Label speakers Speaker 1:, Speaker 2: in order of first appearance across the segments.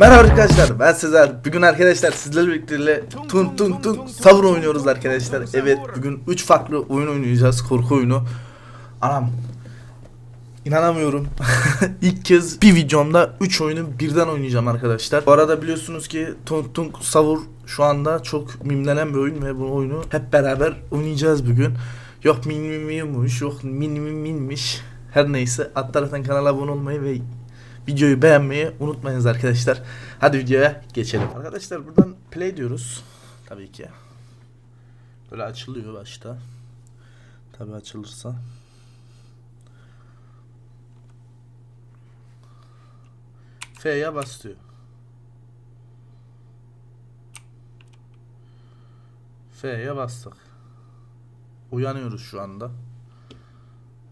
Speaker 1: Merhaba arkadaşlar ben Sezer. Bugün arkadaşlar sizlerle birlikte Tung Tung Tung Savur oynuyoruz arkadaşlar. Evet bugün 3 farklı oyun oynayacağız korku oyunu. Anam İnanamıyorum. İlk kez bir videomda 3 oyunu birden oynayacağım arkadaşlar. Bu arada biliyorsunuz ki Tung Tung Savur şu anda çok mimlenen bir oyun ve bu oyunu hep beraber oynayacağız bugün. Yok min yok min min minmiş. Her neyse alt taraftan kanala abone olmayı ve videoyu beğenmeyi unutmayınız arkadaşlar. Hadi videoya geçelim. Arkadaşlar buradan play diyoruz. Tabii ki. Böyle açılıyor başta. Tabii açılırsa. F'ye bas diyor. F'ye bastık. Uyanıyoruz şu anda.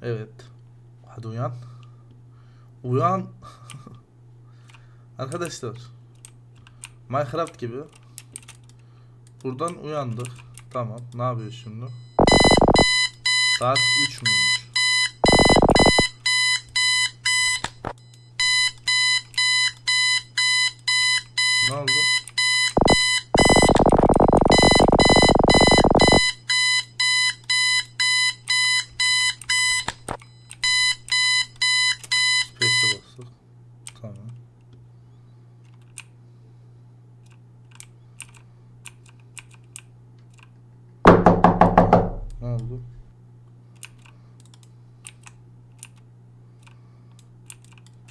Speaker 1: Evet. Hadi uyan. Uyan. Arkadaşlar. Minecraft gibi. Buradan uyandık. Tamam. Ne yapıyor şimdi? Saat 3 müymüş? Ne oldu? Space'e bastık. Tamam. Ne oldu?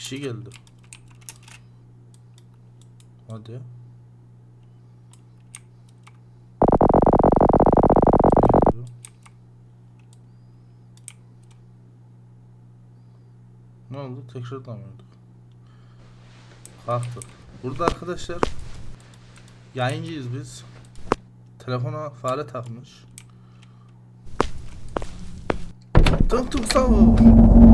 Speaker 1: Şey geldi. Hadi. Ne oldu? Tekrardan mıydık? Kalktık. Burada arkadaşlar yayıncıyız biz. Telefona fare takmış. Tung tung savur.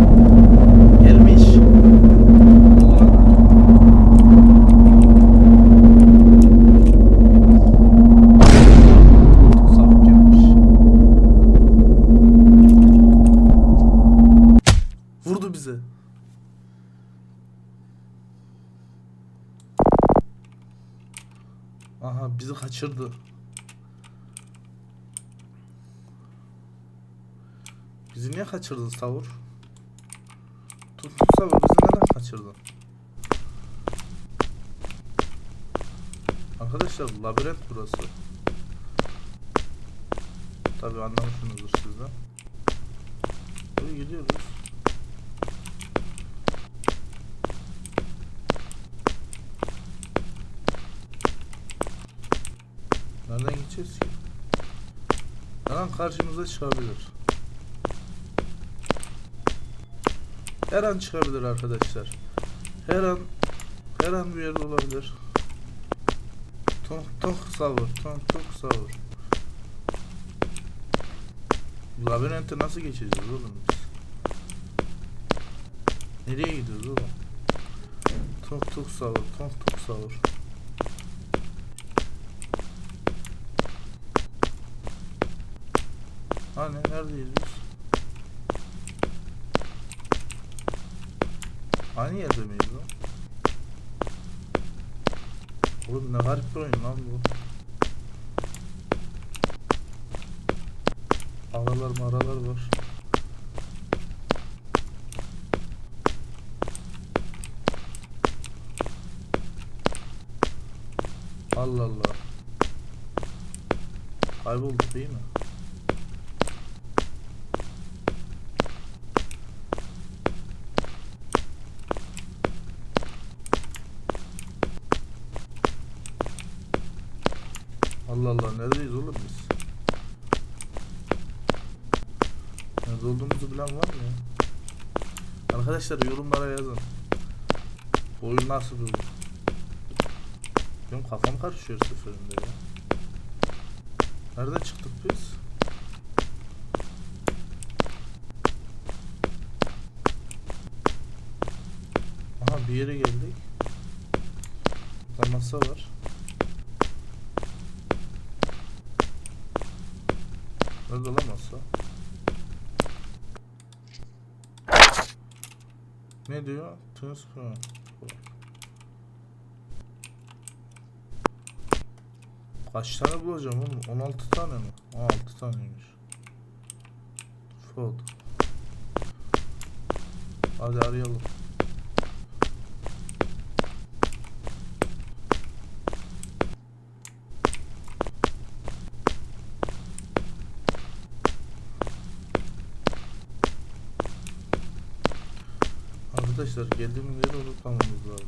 Speaker 1: Aha bizi niye kaçırdın Savur? Tut Savur bizi neden kaçırdın? Arkadaşlar labirent burası. Tabi anlamışsınızdır siz de. Böyle gidiyoruz. Nereden gideceğiz ki? Her an karşımıza çıkabilir. Her an çıkabilir arkadaşlar. Her an her an bir yerde olabilir. Tonk tonk savur, tonk tonk savur. Labirente nasıl geçeceğiz oğlum biz? Nereye gidiyoruz oğlum? Tonk tonk savur, tonk tonk savur. Hani neredeyiz biz? Aynı yerde miyiz lan? Oğlum ne garip bir oyun lan bu. Aralar maralar var. Allah Allah. Kaybolduk değil mi? Allah Allah neredeyiz oğlum biz? Nerede olduğumuzu bilen var mı ya? Arkadaşlar yorumlara yazın. Oyun nasıl oyun? Benim kafam karışıyor seferinde ya. Nereden çıktık biz? Aha bir yere geldik. Burada masa var. Nerede lan masa? Ne diyor? Transfer. Kaç tane bulacağım oğlum? 16 tane mi? 16 taneymiş. Fold. Hadi arayalım. Arkadaşlar geldiğimiz yeri unutmamamız lazım.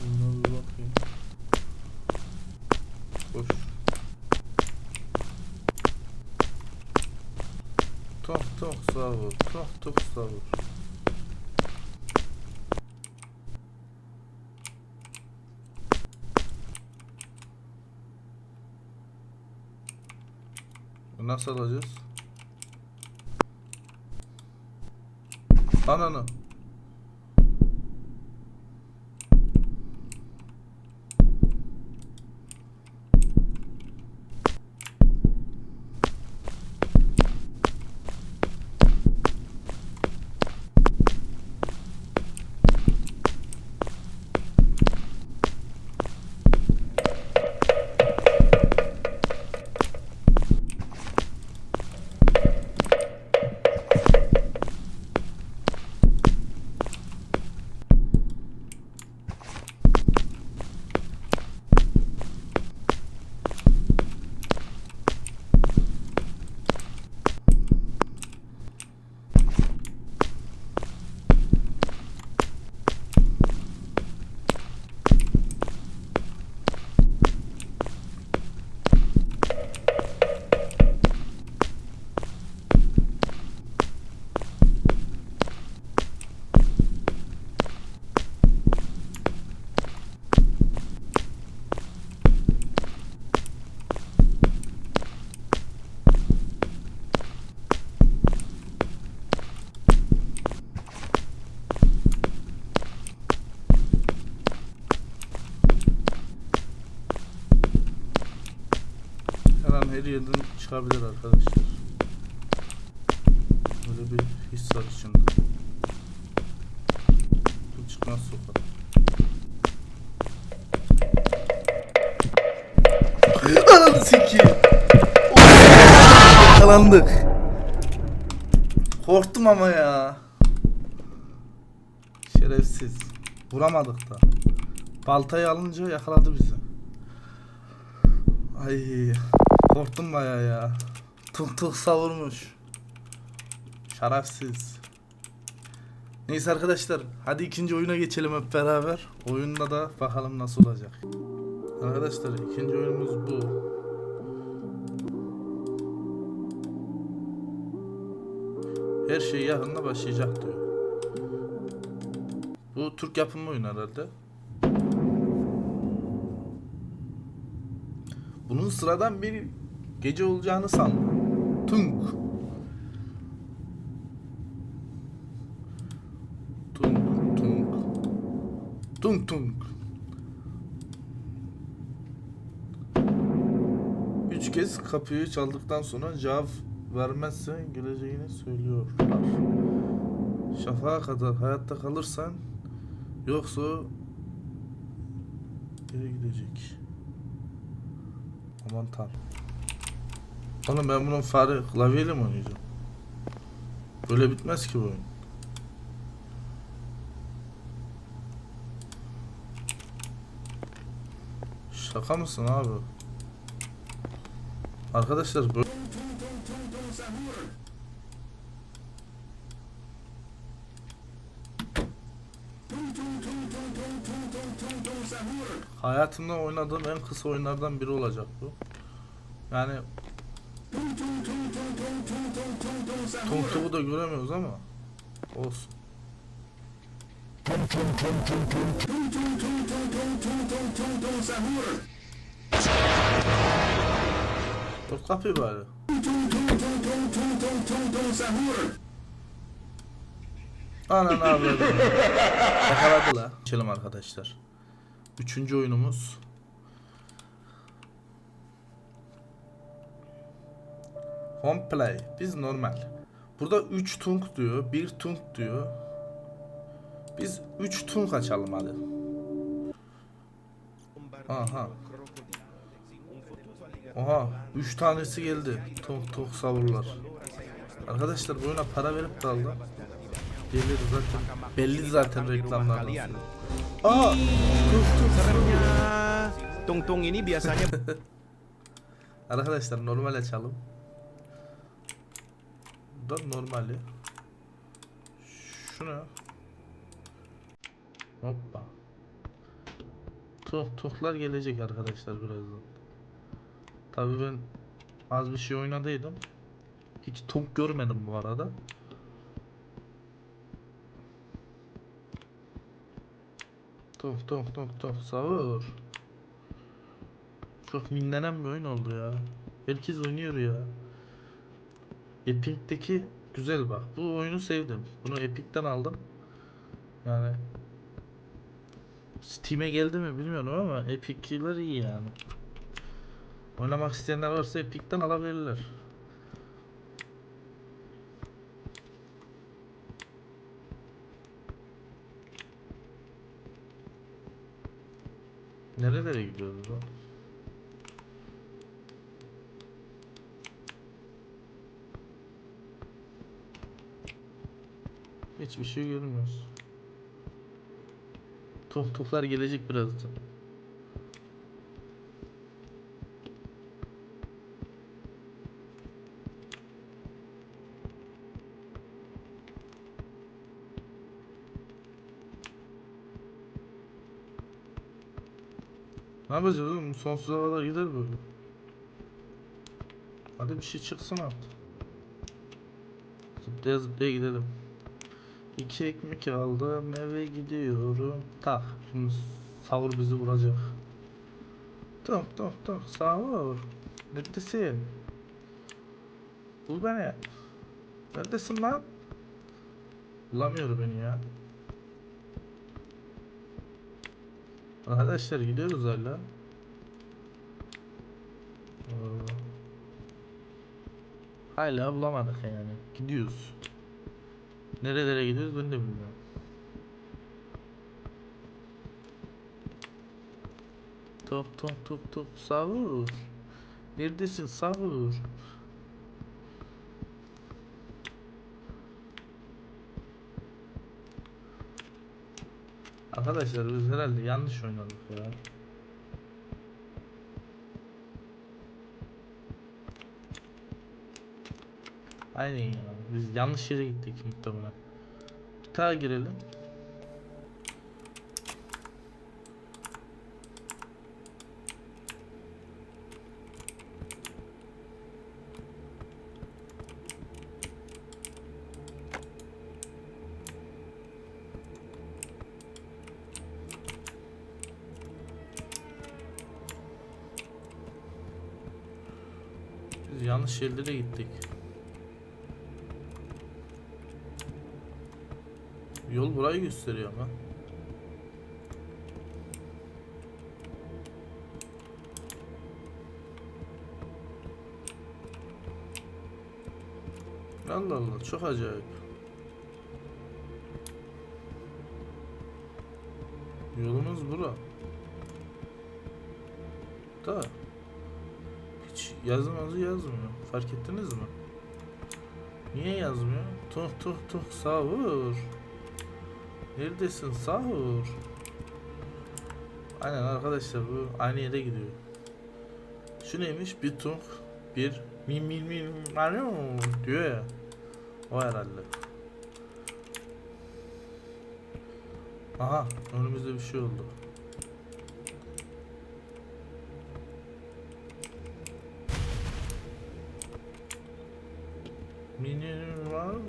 Speaker 1: Buna bir bakayım. Koş. Tok savur, tok tok savur. Bu Nasıl alacağız? Ananı. Her yerden çıkabilir arkadaşlar. Böyle bir his var içinde. Bu çıkmaz sokak. Ananı sikeyim. Yakalandık. Korktum ama ya. Şerefsiz. Vuramadık da. Baltayı alınca yakaladı bizi. Ay korktum baya ya. Tuk tuk savurmuş. Şerefsiz. Neyse arkadaşlar hadi ikinci oyuna geçelim hep beraber. Oyunda da bakalım nasıl olacak. Arkadaşlar ikinci oyunumuz bu. Her şey yakında başlayacak diyor. Bu Türk yapımı oyun herhalde. Bunun sıradan bir gece olacağını sandım. Tunk. Tunk tunk. Tunk tunk. Üç kez kapıyı çaldıktan sonra cevap vermezsen geleceğini söylüyorlar. Şafağa kadar hayatta kalırsan yoksa geri gidecek. Aman tanrım. Oğlum ben bunun fare klavyeyle mi oynayacağım? Böyle bitmez ki bu oyun. Şaka mısın abi? Arkadaşlar böyle... Hayatımda oynadığım en kısa oyunlardan biri olacak bu. Yani Tung'u da göremiyoruz ama olsun. Dur kapıyı bari. Anan abi. Yakaladı la. Geçelim arkadaşlar. Üçüncü oyunumuz. Home play. Biz normal. Burada 3 tunk diyor. 1 tunk diyor. Biz 3 tunk açalım hadi. Aha. Oha 3 tanesi geldi. Tunk tunk savurlar. Arkadaşlar bu oyuna para verip de aldım. Belli zaten. Belli zaten reklamlardan. Aa! Tunk tunk.
Speaker 2: Seremnya tung-tung ini biasanya
Speaker 1: Arkadaşlar normal açalım. Da normali. Şuna. Hoppa. Tuh tuhlar gelecek arkadaşlar birazdan. Tabii ben az bir şey oynadıydım. Hiç tuh görmedim bu arada. Tuh tuh tuh tuh savur. Çok minlenen bir oyun oldu ya. Herkes oynuyor ya. Epic'teki güzel bak. Bu oyunu sevdim. Bunu Epic'ten aldım. Yani Steam'e geldi mi bilmiyorum ama Epic'ler iyi yani. Oynamak isteyenler varsa Epic'ten alabilirler. Nerelere gidiyoruz lan? Hiçbir şey görmüyoruz. Top toplar gelecek birazdan. Ne yapacağız oğlum? Sonsuza kadar gider böyle. Hadi bir şey çıksın artık. Zıplaya zıplaya gidelim. İki ekmek aldım eve gidiyorum. Tak. Şimdi savur bizi vuracak. Tok tok tok savur. Neredesin? Bul beni. Neredesin lan? Bulamıyor beni ya. Arkadaşlar gidiyoruz hala. Hala bulamadık yani. Gidiyoruz. Nerelere gidiyoruz ben de bilmiyorum. Top top top top savur. Neredesin savur? Arkadaşlar biz herhalde yanlış oynadık ya. Aynen ya. Biz yanlış yere gittik muhtemelen. Bir daha girelim. Biz yanlış yerlere gittik. Yol burayı gösteriyor ama. Allah Allah çok acayip. Yolumuz bura. Da hiç yazmazı yazmıyor. Fark ettiniz mi? Niye yazmıyor? Tuh tuh tuh savur. Neredesin sahur? Aynen arkadaşlar bu aynı yere gidiyor. Şu neymiş? Bir tunk bir mil mil alo diyor ya. O herhalde. Aha önümüzde bir şey oldu. Mini var mı?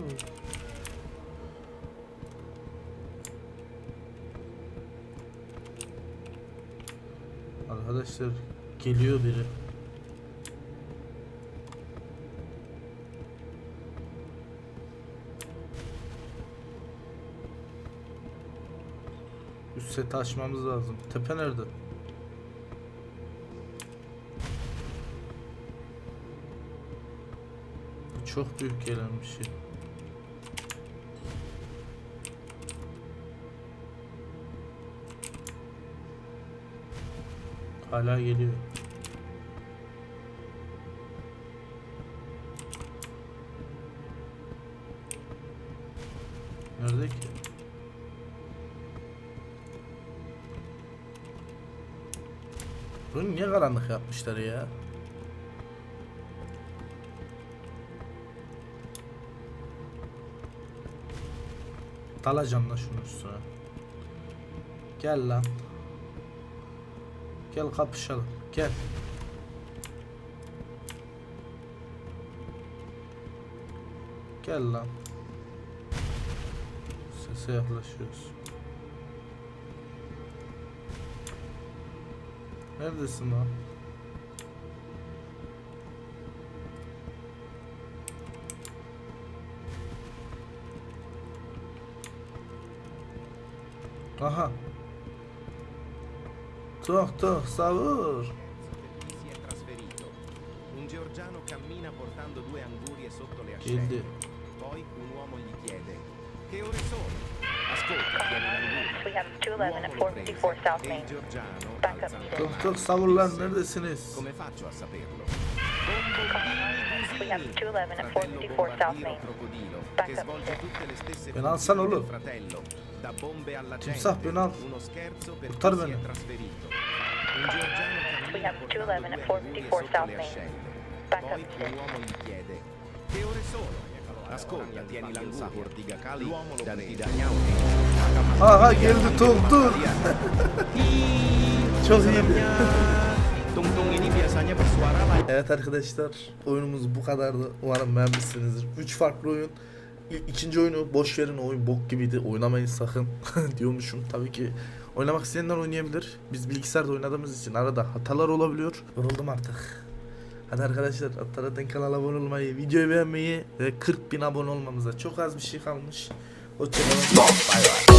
Speaker 1: Arkadaşlar geliyor biri. Üst seti açmamız lazım. Tepe nerede? Çok büyük gelen bir şey. Hala geliyor. Nerede ki? Bunu niye karanlık yapmışlar ya? Dalacağım da şunun üstüne. Gel lan. Gel kapışalım. Gel. Gel lan. Sese yaklaşıyoruz. Neredesin lan? Aha. Tuh tuh savur.
Speaker 2: Si è trasferito. Un georgiano cammina portando due angurie sotto le
Speaker 1: Geldi.
Speaker 2: ascelle. Poi un uomo gli chiede: Che ore sono? Ascolta, tieni l'anguria.
Speaker 3: We have 211 at
Speaker 2: L'uomo lo prese
Speaker 3: 454 South
Speaker 2: e
Speaker 3: Main.
Speaker 2: il georgiano,
Speaker 3: Backup
Speaker 2: alzando
Speaker 3: needed.
Speaker 1: Tuh
Speaker 2: la
Speaker 1: tuh
Speaker 2: mano,
Speaker 1: savur lan
Speaker 2: disse,
Speaker 1: neredesiniz?
Speaker 2: Come faccio a saperlo?
Speaker 3: We have
Speaker 2: Bombombini
Speaker 3: 211 at
Speaker 2: fratello
Speaker 3: 44 South Main.
Speaker 2: le stesse
Speaker 1: Ben
Speaker 2: del
Speaker 1: oğlum.
Speaker 2: fratello da bombe alla
Speaker 1: Timsah, ben al. Kurtar beni.
Speaker 3: We have
Speaker 2: portando
Speaker 3: 211
Speaker 2: due
Speaker 3: at 44
Speaker 2: angurie sotto
Speaker 3: South
Speaker 2: le
Speaker 3: Main.
Speaker 2: che ore sono? Ascolta, tieni l'anguria prende
Speaker 1: Aha geldi tung tung. Çok iyiydi.
Speaker 2: Tung-tung ini biasanya bersuara lagi
Speaker 1: Evet arkadaşlar oyunumuz bu kadardı. Umarım beğenmişsinizdir. 3 farklı oyun. İkinci oyunu boş verin oyun bok gibiydi. Oynamayın sakın diyormuşum. Tabii ki oynamak isteyenler oynayabilir. Biz bilgisayarda oynadığımız için arada hatalar olabiliyor. Yoruldum artık. Hadi arkadaşlar Atlarat'ın kanala abone olmayı, videoyu beğenmeyi ve 40 bin abone olmamıza çok az bir şey kalmış. Hoşçakalın. Bay bay.